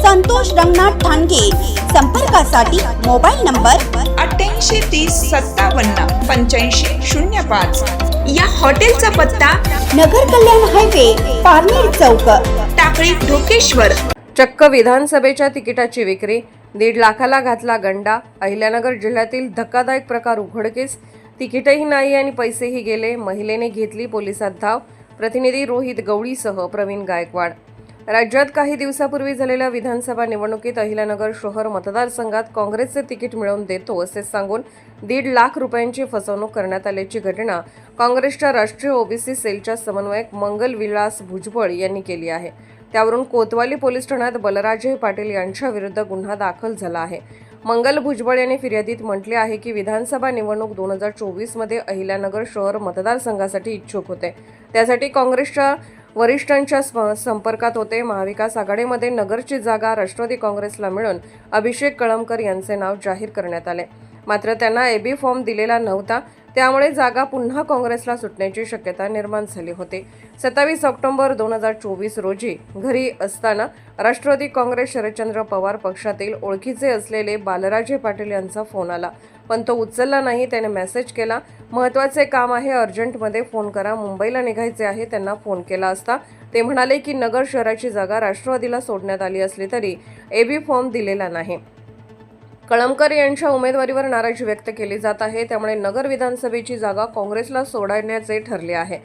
संतोष रंगनाथ ठाणगे. संपर्कासाठी mobile number अठ्ठ्याऐंशी तीस सत्तावन्न पंच्याऐंशी शून्य पाच. या हॉटेलचा पत्ता नगर कल्याण हायवे पारनेर चौक. टाकळी ढोकेश्वर. चक्क विधानसभेच्या तिकिटाची विक्री दीड लाखाला घातला गंडा अहिल्यानगर जिल्ह्यातील धक्कादायक प्रकार उघडकीस तिकीटही नाही आणि पैसेही गेले महिलेने घेतली पोलिसात धाव प्रतिनिधी रोहित गवळीसह प्रवीण गायकवाड. राज्यात काही दिवसापूर्वी झालेल्या विधानसभा निवडणुकीत अहिल्यानगर शहर मतदारसंघात काँग्रेसचे तिकीट मिळवून देतो असे सांगून दीड लाख रुपयांची फसवणूक करण्यात आल्याची घटना काँग्रेसच्या राष्ट्रीय ओबीसी सेलच्या समन्वयक मंगल विलास भुजबळ यांनी केली आहे. त्यावरून कोतवाली पोलीस ठाण्यात बलराजय पाटील यांच्याविरुद्ध गुन्हा दाखल झाला आहे. मंगल भुजबळ यांनी फिर्यादीत म्हटले आहे की विधानसभा निवडणूक दोन हजार चोवीसमध्ये अहिल्यानगर शहर मतदारसंघासाठी इच्छुक होते. त्यासाठी काँग्रेसच्या वरिष्ठांच्या संपर्कात होते. महाविकास आघाडीमध्ये नगरची जागा राष्ट्रवादी काँग्रेसला मिळून अभिषेक कळमकर यांचे नाव जाहीर करण्यात आले. मात्र त्यांना एबी फॉर्म दिलेला नव्हता. त्यामुळे जागा पुन्हा काँग्रेसला सुटण्याची शक्यता निर्माण झाली होती. सत्तावीस ऑक्टोबर दोन हजार चोवीस रोजी घरी असताना राष्ट्रवादी काँग्रेस शरदचंद्र पवार पक्षातील ओळखीचे असलेले बालराजे पाटील यांचा फोन आला. पण तो उचलला नाही त्याने मेसेज केला. महत्त्वाचे काम आहे अर्जंटमध्ये फोन करा मुंबईला निघायचे आहे त्यांना फोन केला असता. ते म्हणाले की नगर शहराची जागा राष्ट्रवादीला सोडण्यात आली असली तरी एबी फॉर्म दिलेला नाही. कळमकर यांच्या उमेदवारीवर नाराजी व्यक्त केली जात आहे. त्यामुळे नगर विधानसभेची जागा काँग्रेसला सोडण्याचे ठरले आहे.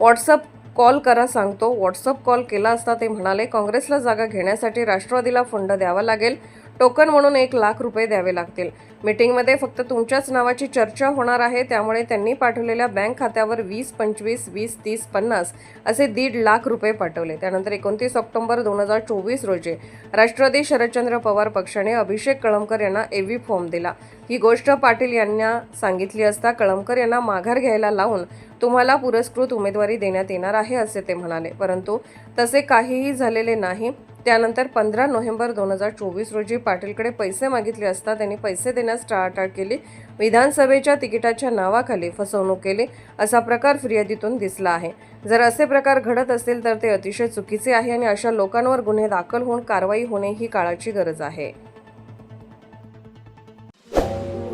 व्हॉट्सअप कॉल करा सांगतो. व्हॉट्सअप कॉल केला असता ते म्हणाले काँग्रेसला जागा घेण्यासाठी राष्ट्रवादीला फंड द्यावा लागेल. टोकन म्हणून एक लाख रुपये द्यावे लागतील. मीटिंगमध्ये फक्त तुमच्याच नावाची चर्चा होणार आहे. त्यामुळे त्यांनी पाठवलेल्या बँक खात्यावर वीस पंचवीस वीस तीस पन्नास असे दीड लाख रुपये पाठवले. त्यानंतर एकोणतीस ऑक्टोबर दोन हजार चोवीस रोजी राष्ट्रवादी शरदचंद्र पवार पक्षाने अभिषेक कळमकर यांना एव्ही फॉर्म दिला. ही गोष्ट पाटील यांना सांगितली असता कळमकर यांना माघार घ्यायला लावून तुम्हाला पुरस्कृत उमेदवारी देण्यात येणार आहे असे ते म्हणाले. परंतु तसे काहीही झालेले नाही. त्यानंतर पंधरा नोव्हेंबर दोन हजार चोवीस रोजी पाटीलकडे पैसे मागितले असता त्यांनी पैसे देण्यास टाळाटाळ केली. विधानसभेच्या तिकिटाच्या नावाखाली फसवणूक केली असा प्रकार फिर्यादीतून दिसला आहे. जर असे प्रकार घडत असतील तर ते अतिशय चुकीचे आहे आणि अशा लोकांवर गुन्हे दाखल होऊन कारवाई होणे ही काळाची गरज आहे.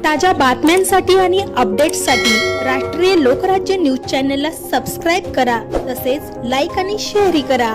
ताज्या बातम्यांसाठी आणि अपडेट्ससाठी राष्ट्रीय लोकराज्य न्यूज चॅनलला सबस्क्राईब करा. तसेच लाईक आणि शेअरही करा.